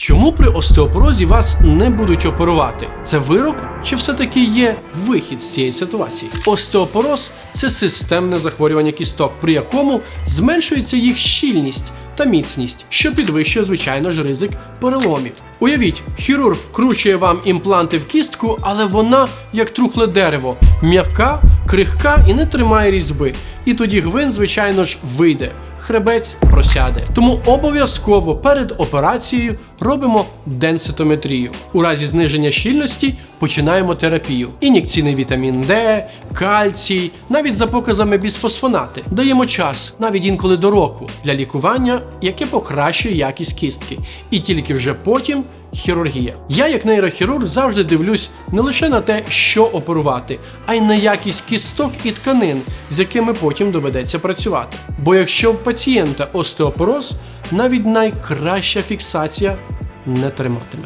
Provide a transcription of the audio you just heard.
Чому при остеопорозі вас не будуть оперувати? Це вирок чи все-таки є вихід з цієї ситуації? Остеопороз це системне захворювання кісток, при якому зменшується їх щільність та міцність, що підвищує, звичайно ж, ризик переломів. Уявіть, хірург вкручує вам імпланти в кістку, але вона як трухле дерево, м'яка, крихка і не тримає різьби. І тоді гвин, звичайно ж, вийде. Хребець просяде. Тому обов'язково перед операцією робимо денситометрію. У разі зниження щільності починаємо терапію. Ін'єкційний вітамін Д, кальцій, навіть за показами бісфосфонати. Даємо час, навіть інколи до року, для лікування, яке покращує якість кістки. І тільки вже потім хірургія. Я, як нейрохірург, завжди дивлюсь не лише на те, що оперувати, а й на якість кісток і тканин, з якими потім доведеться працювати. Бо якщо в пацієнта остеопороз, навіть найкраща фіксація не триматиме.